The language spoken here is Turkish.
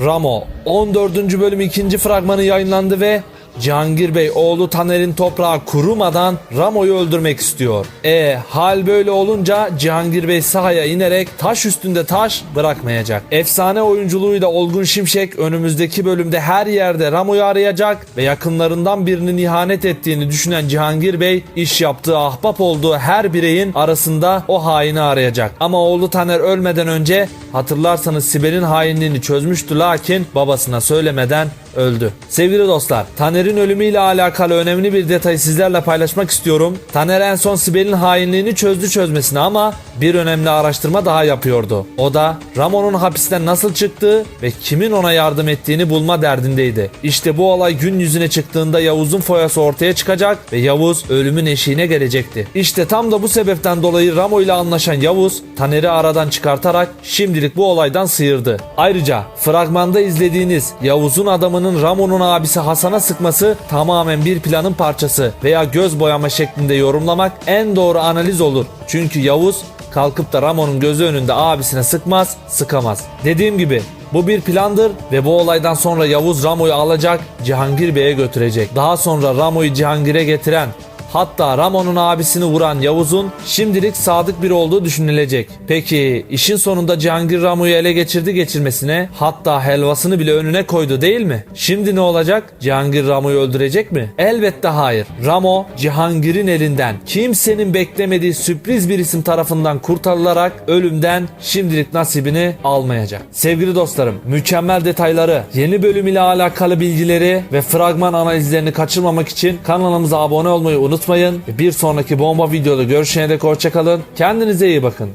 Ramo 14. bölüm 2. fragmanı yayınlandı ve Cihangir Bey oğlu Taner'in toprağı kurumadan Ramo'yu öldürmek istiyor. E hal böyle olunca Cihangir Bey sahaya inerek taş üstünde taş bırakmayacak. Efsane oyunculuğuyla Olgun Şimşek önümüzdeki bölümde her yerde Ramo'yu arayacak ve yakınlarından birinin ihanet ettiğini düşünen Cihangir Bey iş yaptığı ahbap olduğu her bireyin arasında o haini arayacak. Ama oğlu Taner ölmeden önce hatırlarsanız Sibel'in hainliğini çözmüştü lakin babasına söylemeden öldü. Sevgili dostlar, Taner'in ölümüyle alakalı önemli bir detayı sizlerle paylaşmak istiyorum. Taner en son Sibel'in hainliğini çözdü çözmesine ama bir önemli araştırma daha yapıyordu. O da Ramon'un hapisten nasıl çıktığı ve kimin ona yardım ettiğini bulma derdindeydi. İşte bu olay gün yüzüne çıktığında Yavuz'un foyası ortaya çıkacak ve Yavuz ölümün eşiğine gelecekti. İşte tam da bu sebepten dolayı Ramo ile anlaşan Yavuz Taner'i aradan çıkartarak şimdilik bu olaydan sıyırdı. Ayrıca fragmanda izlediğiniz Yavuz'un adamının Ramo'nun abisi Hasan'a sıkması tamamen bir planın parçası veya göz boyama şeklinde yorumlamak en doğru analiz olur. Çünkü Yavuz kalkıp da Ramo'nun gözü önünde abisine sıkmaz, sıkamaz. Dediğim gibi bu bir plandır ve bu olaydan sonra Yavuz Ramo'yu alacak, Cihangir Bey'e götürecek. Daha sonra Ramo'yu Cihangir'e getiren Hatta Ramon'un abisini vuran Yavuz'un şimdilik sadık biri olduğu düşünülecek. Peki işin sonunda Cihangir Ramo'yu ele geçirdi geçirmesine hatta helvasını bile önüne koydu değil mi? Şimdi ne olacak? Cihangir Ramo'yu öldürecek mi? Elbette hayır. Ramo Cihangir'in elinden kimsenin beklemediği sürpriz bir isim tarafından kurtarılarak ölümden şimdilik nasibini almayacak. Sevgili dostlarım mükemmel detayları, yeni bölüm ile alakalı bilgileri ve fragman analizlerini kaçırmamak için kanalımıza abone olmayı unutmayın. Bir sonraki bomba videoda görüşene dek hoşçakalın. Kendinize iyi bakın.